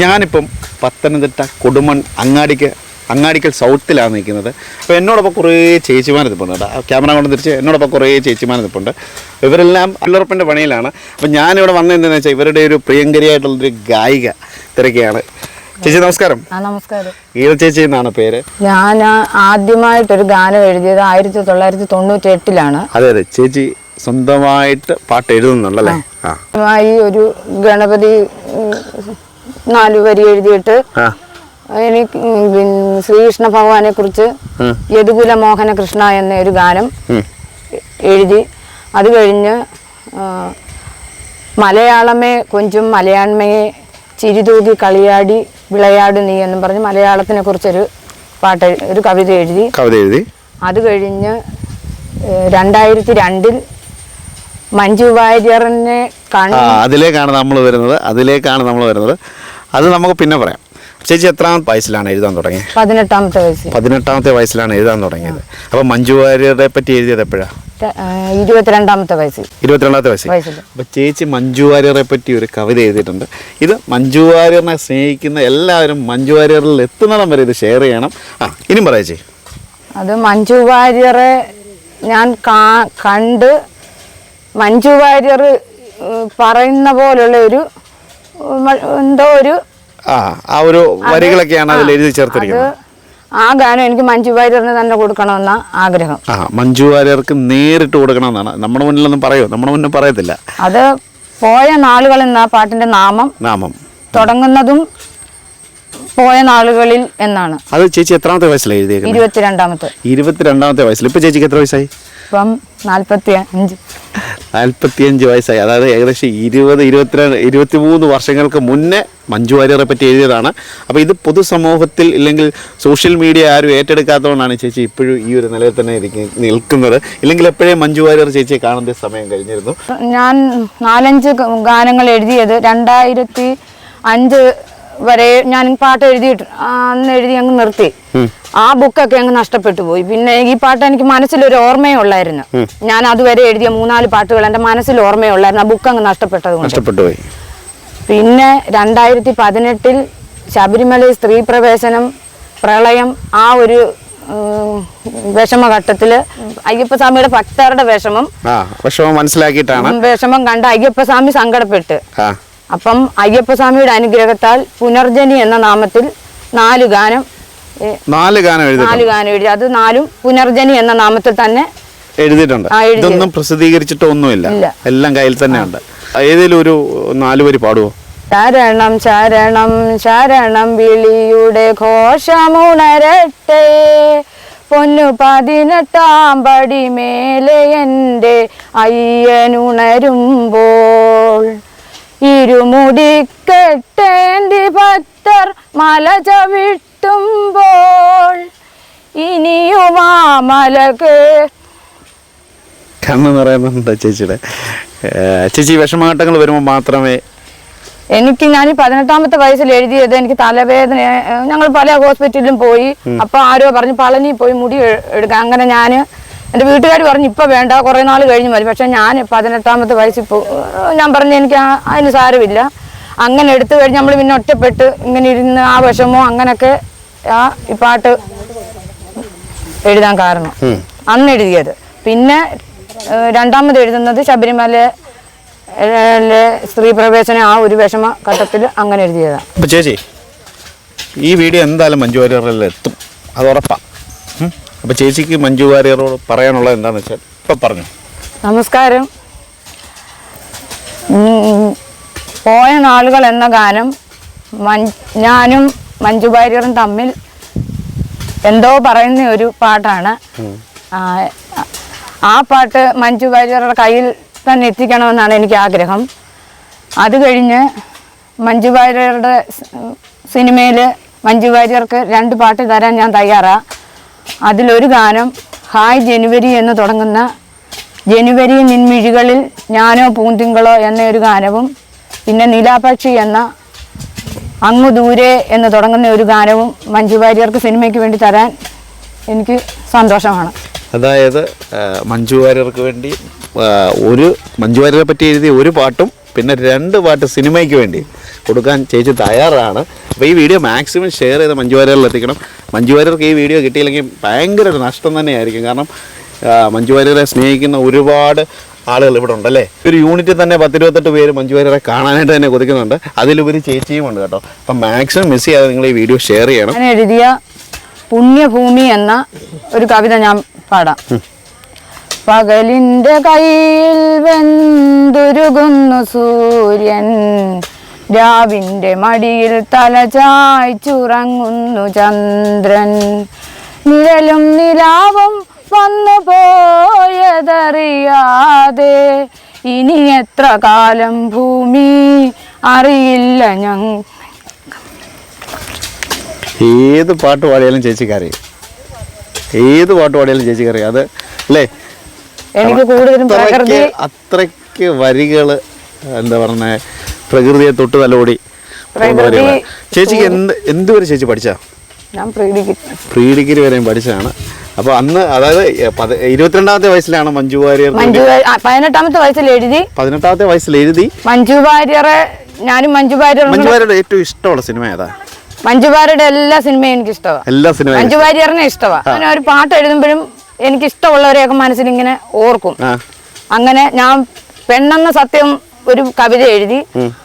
ഞാനിപ്പം പത്തനംതിട്ട കൊടുമൺ അങ്ങാടിക്ക് അങ്ങാടിക്കൽ സൗത്തിലാണ് നിൽക്കുന്നത്. അപ്പോൾ എന്നോടൊപ്പം കുറേ ചേച്ചിമാർ നിൽപ്പുണ്ട് കേട്ടോ. ക്യാമറ കൊണ്ട് തിരിച്ച് എന്നോടൊപ്പം കുറേ ചേച്ചിമാർ നിൽപ്പുണ്ട്. ഇവരെല്ലാം അല്ലുറപ്പന്റെ പണിയിലാണ്. അപ്പോൾ ഞാനിവിടെ വന്നതെന്താണെന്ന് വെച്ചാൽ ഇവരുടെ ഒരു പ്രിയങ്കരിയായിട്ടുള്ളൊരു ഗായിക തിരക്കെയാണ്. ചേച്ചി നമസ്കാരം. നമസ്കാരം. ഗീത ചേച്ചി എന്നാണ് പേര്? ഞാൻ ആദ്യമായിട്ടൊരു ഗാനം എഴുതിയത് ആയിരത്തി തൊള്ളായിരത്തി തൊണ്ണൂറ്റി എട്ടിലാണ് അതെ അതെ. ചേച്ചി സ്വന്തമായിട്ട് പാട്ട് എഴുതുന്നുണ്ടല്ലേ? ഈ ഒരു ഗണപതി നാലു വരി എഴുതിയിട്ട് എനിക്ക് ശ്രീകൃഷ്ണ ഭഗവാനെ കുറിച്ച്. യദുകുല മോഹന കൃഷ്ണ എന്ന ഒരു ഗാനം എഴുതി. അത് കഴിഞ്ഞ് മലയാളമേ കൊഞ്ചും മലയാണ്മയെ ചിരിതൂകി കളിയാടി വിളയാട് നീ എന്നും പറഞ്ഞ് മലയാളത്തിനെ കുറിച്ചൊരു പാട്ട് ഒരു കവിത എഴുതി. കവിത എഴുതി. അത് കഴിഞ്ഞ് രണ്ടായിരത്തി രണ്ടിൽ മഞ്ജു വാര്യറിനെ അതിലേക്കാണ് നമ്മൾ വരുന്നത്. അതിലേക്കാണ് നമ്മൾ വരുന്നത്. അത് നമുക്ക് പിന്നെ പറയാം. ചേച്ചി എത്രാമത്തെ വയസ്സിലാണ് എഴുതാൻ തുടങ്ങിയത്? പതിനെട്ടാമത്തെ വയസ്സിൽ. പതിനെട്ടാമത്തെ വയസ്സിലാണ് എഴുതാൻ തുടങ്ങിയത്. അപ്പൊ മഞ്ജു വാര്യരെ പറ്റി എഴുതിയത് എപ്പോഴാണ് ഇരുപത്തിരണ്ടാമത്തെ വയസ്സിൽ. ഇരുപത്തിരണ്ടാമത്തെ വയസ്സിൽ. അപ്പോൾ ചേച്ചി മഞ്ജു വാര്യരെ പറ്റി ഒരു കവിത എഴുതിയിട്ടുണ്ട്. ഇത് മഞ്ജു വാര്യറിനെ സ്നേഹിക്കുന്ന എല്ലാവരും മഞ്ജു വാര്യറിൽ എത്തുന്നിടം വരെ ഇത് ഷെയർ ചെയ്യണം. ആ ഇനിയും പറയാം ചേച്ചി. അത് മഞ്ജു വാര്യറെ ഞാൻ കണ്ട് മഞ്ജു വാര്യർ പറയുന്ന പോലുള്ള ഒരു എന്തോ ഒരു ആ ആ ഒരു വരികളൊക്കെയാണ് അതിൽ എഴുതി ചേർത്തിരിക്കുന്നത്. ആ ഗാനം എനിക്ക് മഞ്ജു വാര്യറിന് തന്നെ കൊടുക്കണമെന്ന ആഗ്രഹം. ആ മഞ്ജു വാര്യർക്ക് നേരിട്ട് കൊടുക്കണമെന്നാണ്. നമ്മുടെ മുന്നിലൊന്നും പറയോ നമ്മുടെ മുന്നിൽ പറയത്തില്ല. അത് പോയ നാളുകൾ എന്ന പാട്ടിന്റെ നാമം? നാമം. തുടങ്ങുന്നതും പോയ നാളുകളിൽ എന്നാണ്. അത് ചേച്ചി എത്രാമത്തെ വയസ്സിലാണ് എഴുതിയത് ഇരുപത്തിരണ്ടാമത്തെ. ഇരുപത്തിരണ്ടാമത്തെ വയസ്സിൽ. ഇപ്പൊ ചേച്ചിക്ക് എത്ര വയസ്സായി? ഇപ്പം നാൽപ്പത്തി അഞ്ച് നാൽപ്പത്തിയഞ്ച് വയസ്സായി. അതായത് ഏകദേശം ഇരുപത് ഇരുപത്തിരണ്ട് ഇരുപത്തിമൂന്ന് വർഷങ്ങൾക്ക് മുന്നേ മഞ്ജു വാര്യറെ പറ്റി എഴുതിയതാണ്. അപ്പോൾ ഇത് പൊതുസമൂഹത്തിൽ ഇല്ലെങ്കിൽ സോഷ്യൽ മീഡിയ ആരും ഏറ്റെടുക്കാത്തതുകൊണ്ടാണ് ചേച്ചി ഇപ്പോഴും ഈ ഒരു നിലയിൽ തന്നെ നിൽക്കുന്നത്. ഇല്ലെങ്കിൽ എപ്പോഴേ മഞ്ജു വാര്യർ ചേച്ചിയെ കാണേണ്ട സമയം കഴിഞ്ഞിരുന്നു? ഞാൻ നാലഞ്ച് ഗാനങ്ങൾ എഴുതിയത് രണ്ടായിരത്തി അഞ്ച് വരെ ഞാൻ പാട്ട് എഴുതി അന്ന് എഴുതി അങ്ങ് നിർത്തി. ആ ബുക്കൊക്കെ അങ്ങ് നഷ്ടപ്പെട്ടു പോയി. പിന്നെ ഈ പാട്ട് എനിക്ക് മനസ്സിലൊരു ഓർമ്മയേ ഉള്ളായിരുന്നു. ഞാൻ അതുവരെ എഴുതിയ മൂന്നാൽ പാട്ടുകൾ എന്റെ മനസ്സിൽ ഓർമ്മയേ ഉള്ളായിരുന്നു. ആ ബുക്ക് അങ്ങ് നഷ്ടപ്പെട്ടത് നഷ്ടപ്പെട്ടു പോയി പിന്നെ രണ്ടായിരത്തി പതിനെട്ടിൽ ശബരിമല സ്ത്രീ പ്രവേശനം പ്രളയം ആ ഒരു വിഷമഘട്ടത്തിൽ അയ്യപ്പസ്വാമിയുടെ ഭക്തരുടെ വിഷമം വിഷമം മനസ്സിലാക്കിയിട്ടാണ്. വിഷമം കണ്ട് അയ്യപ്പസ്വാമി സങ്കടപ്പെട്ട്. അപ്പം അയ്യപ്പസ്വാമിയുടെ അനുഗ്രഹത്താൽ പുനർജനി എന്ന നാമത്തിൽ നാല് ഗാനം നാല് ഗാനം എഴുതി നാല് ഗാനം എഴുതി. അത് നാലും പുനർജനി എന്ന നാമത്തിൽ തന്നെ എഴുതിയിട്ടുണ്ട്. ഇതൊന്നും പ്രസിദ്ധീകരിച്ചിട്ടൊന്നുമില്ല. എല്ലാം കയ്യിൽ തന്നെ ഉണ്ട് ഏതെങ്കിലും ഒരു നാല് വരി പാടുവോ? ശരണം ശരണം ശരണം വിളിയുടെ ഘോഷമുണരട്ടെ. പൊന്നു പതിനെട്ടാം പടി മേലെ എന്റെ അയ്യനുണരുമ്പോൾ ഇരുമുടിക്കെട്ടേന്തി ഭക്തർ മല ചവിട്ടുമ്പോൾ ഇനിയുമാ മലക്ക് കണ്ണ് നിറയുന്നുണ്ട് ചേച്ചിയുടെ? ചേച്ചി വിഷമാട്ടങ്ങൾ വരുമ്പോൾ മാത്രമേ എനിക്ക് ഞാൻ ഈ പതിനെട്ടാമത്തെ വയസ്സിൽ എഴുതിയത് എനിക്ക് തലവേദന ഞങ്ങൾ പല ഹോസ്പിറ്റലിലും പോയി. അപ്പൊ ആരോ പറഞ്ഞു പളനി പോയി മുടി എടുക്കാം അങ്ങനെ ഞാൻ എന്റെ വീട്ടുകാർ പറഞ്ഞു ഇപ്പം വേണ്ട കുറേ നാൾ കഴിഞ്ഞ് മതി. പക്ഷേ ഞാൻ പതിനെട്ടാമത്തെ വയസ്സിൽ ഇപ്പോൾ ഞാൻ പറഞ്ഞു എനിക്ക് അതിന് സാരമില്ല. അങ്ങനെ എടുത്തു കഴിഞ്ഞ് നമ്മൾ പിന്നെ ഒറ്റപ്പെട്ട് ഇങ്ങനെ ഇരുന്ന് ആ വിഷമോ അങ്ങനൊക്കെ ആ ഈ പാട്ട് എഴുതാൻ കാരണം. അന്ന് എഴുതിയത്. പിന്നെ രണ്ടാമത് എഴുതുന്നത് ശബരിമല സ്ത്രീ പ്രവേശനം ആ ഒരു വിഷമ ഘട്ടത്തിൽ അങ്ങനെ എഴുതിയതാണ് ചേച്ചി ഈ വീഡിയോ എന്തായാലും മഞ്ജു വാര്യറിൽ എത്തും. അത് ഉറപ്പാണ് അപ്പോൾ ചേച്ചിക്ക് മഞ്ജു വാര്യറോട് പറയാനുള്ളത് എന്താണെന്ന് വെച്ചാൽ ഇപ്പം പറഞ്ഞു. നമസ്കാരം. പോയ നാളുകൾ എന്ന ഗാനം ഞാനും മഞ്ജു വാര്യറും തമ്മിൽ എന്തോ പറയുന്ന ഒരു പാട്ടാണ്. ആ, പാട്ട് മഞ്ജു വാര്യറുടെ കയ്യിൽ തന്നെ എത്തിക്കണമെന്നാണ് എനിക്ക് ആഗ്രഹം. അത് കഴിഞ്ഞ് മഞ്ജു വാര്യറുടെ സിനിമയിൽ മഞ്ജു വാര്യർക്ക് രണ്ട് പാട്ട് തരാൻ ഞാൻ തയ്യാറാ. അതിലൊരു ഗാനം ഹായ് ജനുവരി എന്ന് തുടങ്ങുന്ന ജനുവരി നിൻമിഴികളിൽ ഞാനോ പൂന്തിങ്കളോ എന്ന ഒരു ഗാനവും പിന്നെ നീലാപക്ഷി എന്ന അങ്ങു ദൂരെ എന്ന് തുടങ്ങുന്ന ഒരു ഗാനവും മഞ്ജു വാര്യർക്ക് സിനിമയ്ക്ക് വേണ്ടി തരാൻ എനിക്ക് സന്തോഷമാണ്. അതായത് മഞ്ജു വാര്യർക്ക് വേണ്ടി ഒരു മഞ്ജു വാര്യരെ പറ്റി എഴുതിയ ഒരു പാട്ടും പിന്നെ രണ്ട് പാട്ട് സിനിമയ്ക്ക് വേണ്ടി കൊടുക്കാൻ ചേച്ചി തയ്യാറാണ്. അപ്പോൾ ഈ വീഡിയോ മാക്സിമം ഷെയർ ചെയ്ത് മഞ്ജു വാര്യറിൽ എത്തിക്കണം. മഞ്ജുവാര്യർക്ക് ഈ വീഡിയോ കിട്ടിയില്ലെങ്കിൽ ഭയങ്കര ഒരു നഷ്ടം തന്നെയായിരിക്കും കാരണം ആ, സ്നേഹിക്കുന്ന ഒരുപാട് ആളുകൾ ഇവിടെ ഉണ്ട് അല്ലേ? ഒരു യൂണിറ്റിൽ തന്നെ പത്തിരുപത്തെട്ട് പേര് മഞ്ജു വാര്യരെ കാണാനായിട്ട് തന്നെ കൊതിക്കുന്നുണ്ട്. അതിലുപരി ചേച്ചിയും ഉണ്ട് കേട്ടോ. അപ്പം മാക്സിമം മിസ് ചെയ്യാതെ നിങ്ങൾ ഈ വീഡിയോ ഷെയർ ചെയ്യണം. എഴുതിയ പുണ്യഭൂമി എന്ന ഒരു കവിത ഞാൻ പാടാം. പകലിന്റെ കയ്യിൽ വെന്തുരുകുന്നു സൂര്യൻ. രാവിന്റെ മടിയിൽ തല ചായ്ച്ചുറങ്ങുന്നു ചന്ദ്രൻ. നിഴലും നിലാവും വന്നു പോയതറിയാതെ ഇനി എത്ര കാലം ഭൂമി അറിയില്ല ഞങ്ങൾ ഏത് പാട്ട് പാടിയാലും ചേച്ചിക്കറിയാം ഏത് പാട്ട് പാടിയാലും ചേച്ചിക്കറിയാം അത് അല്ലേ? എനിക്ക് കൂടുതലും പ്രകൃതി അത്രയ്ക്ക് അത്രയ്ക്ക് വരികൾ എന്താ പറഞ്ഞ പ്രകൃതിയെ തൊട്ട് തലോടി ചേച്ചിക്ക് എന്ത് എന്തുവരെ ചേച്ചി പഠിച്ചാ? ഞാൻ പ്രീ ഡിഗ്രി. വരെയും പഠിച്ചതാണ്. അപ്പൊ അന്ന് അതായത് പത- ഇരുപത്തിരണ്ടാമത്തെ വയസ്സിലാണ് മഞ്ജു വാര്യർ മഞ്ജു പതിനെട്ടാമത്തെ വയസ്സിൽ എഴുതി. പതിനെട്ടാമത്തെ വയസ്സിൽ എഴുതി. മഞ്ജു വാര്യറെ ഞാനും മഞ്ജു വാര്യർ മഞ്ജു വാര്യരുടെ ഏറ്റവും ഇഷ്ടമുള്ള സിനിമ ഏതാ? മഞ്ജു വാര്യരുടെ എല്ലാ സിനിമയും എനിക്ക് ഇഷ്ടമാണ് എല്ലാ സിനിമയും മഞ്ജു വാര്യറിനെ ഇഷ്ടമാണ് അങ്ങനെ ഒരു പാട്ട് എഴുതുമ്പോഴും എനിക്ക് ഇഷ്ടമുള്ളവരെയൊക്കെ മനസ്സിൽ ഇങ്ങനെ ഓർക്കും അങ്ങനെ ഞാൻ പെണ്ണെന്ന സത്യം ഒരു കവിത എഴുതി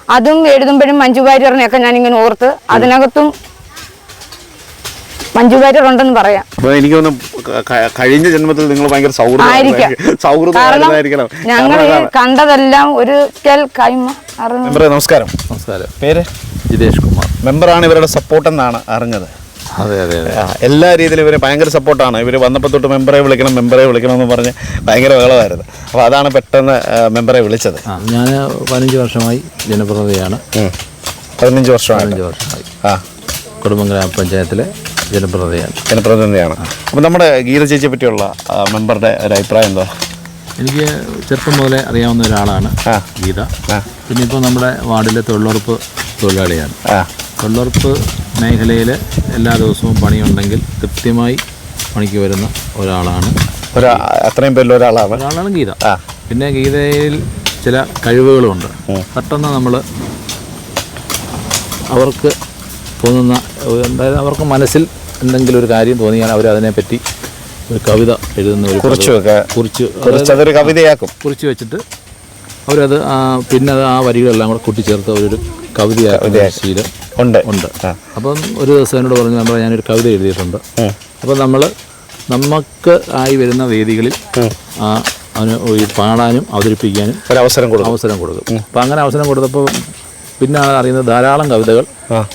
അതും എഴുതുമ്പോഴും മഞ്ജു വാര്യറിനെയൊക്കെ ഞാൻ ഇങ്ങനെ ഓർത്ത് അതിനകത്തും മഞ്ജു വാര്യർ ഉണ്ടെന്ന് പറയാം. അപ്പൊ എനിക്ക് തോന്നുന്നു ക- ക- കഴിഞ്ഞ ജന്മത്തിൽ നിങ്ങൾ ഭയങ്കര സൗഹൃദമായിരിക്കണം ഞങ്ങൾ കണ്ടതെല്ലാം ഒരു കൈമ നമസ്കാരം. നമസ്കാരം. പേര്? ജിതേഷ് കുമാർ. മെമ്പറാണ് ഇവരുടെ സപ്പോർട്ട് എന്നാണ് അറിഞ്ഞത്. അതെ അതെ അതെ. ആ, എല്ലാ രീതിയിലും ഇവർ ഭയങ്കര സപ്പോർട്ടാണ്. ഇവർ വന്നപ്പോൾ തൊട്ട് മെമ്പറെ വിളിക്കണം മെമ്പറെ വിളിക്കണം എന്ന് പറഞ്ഞ് ഭയങ്കര ബഹളമായിരുന്നു. അപ്പോൾ അതാണ് പെട്ടെന്ന് മെമ്പറെ വിളിച്ചത്. ഞാൻ പതിനഞ്ച് വർഷമായി ജനപ്രതിനിധിയാണ്. പതിനഞ്ച് വർഷമാണ് പതിനഞ്ച് വർഷമായി. ആ. കുടുംബം ഗ്രാമപഞ്ചായത്തിലെ ജനപ്രതിനിധിയാണ്. ജനപ്രതിനിധിയാണ്. അപ്പോൾ നമ്മുടെ ഗീത ചേച്ചിയെ പറ്റിയുള്ള മെമ്പറുടെ ഒരു അഭിപ്രായം എന്താ? എനിക്ക് ചെറുപ്പം മുതലേ അറിയാവുന്ന ഒരാളാണ് ആ. ഗീത. ആ. പിന്നെ ഇപ്പോൾ നമ്മുടെ വാർഡിലെ തൊഴിലുറപ്പ് തൊഴിലാളിയാണ്. ആ. തൊഴിലുറപ്പ് മേഖലയിൽ എല്ലാ ദിവസവും പണിയുണ്ടെങ്കിൽ കൃത്യമായി പണിക്ക് വരുന്ന ഒരാളാണ് ഒരു അത്രയും പേരിൽ ഒരാളാണ് ഒരാളാണ് ഗീത. ആ. പിന്നെ ഗീതയിൽ ചില കഴിവുകളുമുണ്ട് പെട്ടെന്ന് നമ്മൾ അവർക്ക് തോന്നുന്ന എന്തായാലും അവർക്ക് മനസ്സിൽ എന്തെങ്കിലും ഒരു കാര്യം തോന്നിയാൽ അവർ അതിനെപ്പറ്റി ഒരു കവിത എഴുതുന്ന ഒരു കുറിച്ച് കുറിച്ച് അതൊരു കവിതയാക്കും. കുറിച്ച് വെച്ചിട്ട് അവരത് പിന്നെ അത് ആ വരികളെല്ലാം കൂടെ കൂട്ടിച്ചേർത്ത് അവരൊരു കവിതയാക്കുന്ന ഒരു ശീലം. ഉണ്ട്. ഉണ്ട്. അപ്പം ഒരു ദിവസം എന്നോട് പറഞ്ഞു നമ്മൾ ഞാനൊരു കവിത എഴുതിയിട്ടുണ്ട്. അപ്പം നമ്മൾ നമുക്ക് ആയി വരുന്ന വേദികളിൽ ആ. അവന് ഈ പാടാനും അവതരിപ്പിക്കാനും ഒരു അവസരം കൊടുക്കും. അവസരം കൊടുക്കും. അപ്പം അങ്ങനെ അവസരം കൊടുത്തപ്പോൾ പിന്നാണ് അറിയുന്നത് ധാരാളം കവിതകൾ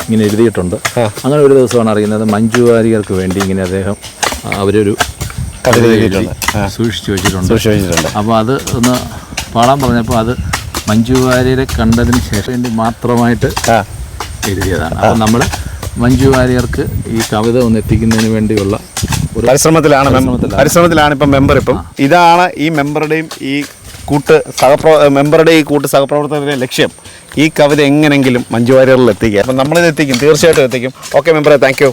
ഇങ്ങനെ എഴുതിയിട്ടുണ്ട്. അങ്ങനെ ഒരു ദിവസമാണ് അറിയുന്നത് മഞ്ജു വാരികർക്ക് വേണ്ടി ഇങ്ങനെ അദ്ദേഹം അവരൊരു കവിത എഴുതി. സൂക്ഷിച്ചു വെച്ചിട്ടുണ്ട്. അപ്പോൾ അത് ഒന്ന് പാടാൻ പറഞ്ഞപ്പോൾ അത് മഞ്ജു വാര്യരെ കണ്ടതിന് ശേഷം വേണ്ടി മാത്രമായിട്ട് എഴുതിയതാണ്. അപ്പം നമ്മൾ മഞ്ജു വാര്യർക്ക് ഈ കവിത ഒന്ന് എത്തിക്കുന്നതിന് വേണ്ടിയുള്ള ഒരു പരിശ്രമത്തിലാണ് പരിശ്രമത്തിലാണ്. പരിശ്രമത്തിലാണ് ഇപ്പം മെമ്പർ ഇപ്പം. ഇതാണ് ഈ മെമ്പറുടെയും ഈ കൂട്ട് സഹപ്രവർ മെമ്പറുടെ ഈ കൂട്ട് സഹപ്രവർത്തകരുടെ ലക്ഷ്യം. ഈ കവിത എങ്ങനെങ്കിലും മഞ്ജു വാര്യറിൽ എത്തിക്കുക. അപ്പം നമ്മളിത് എത്തിക്കും. തീർച്ചയായിട്ടും എത്തിക്കും. ഓക്കെ മെമ്പറെ താങ്ക് യു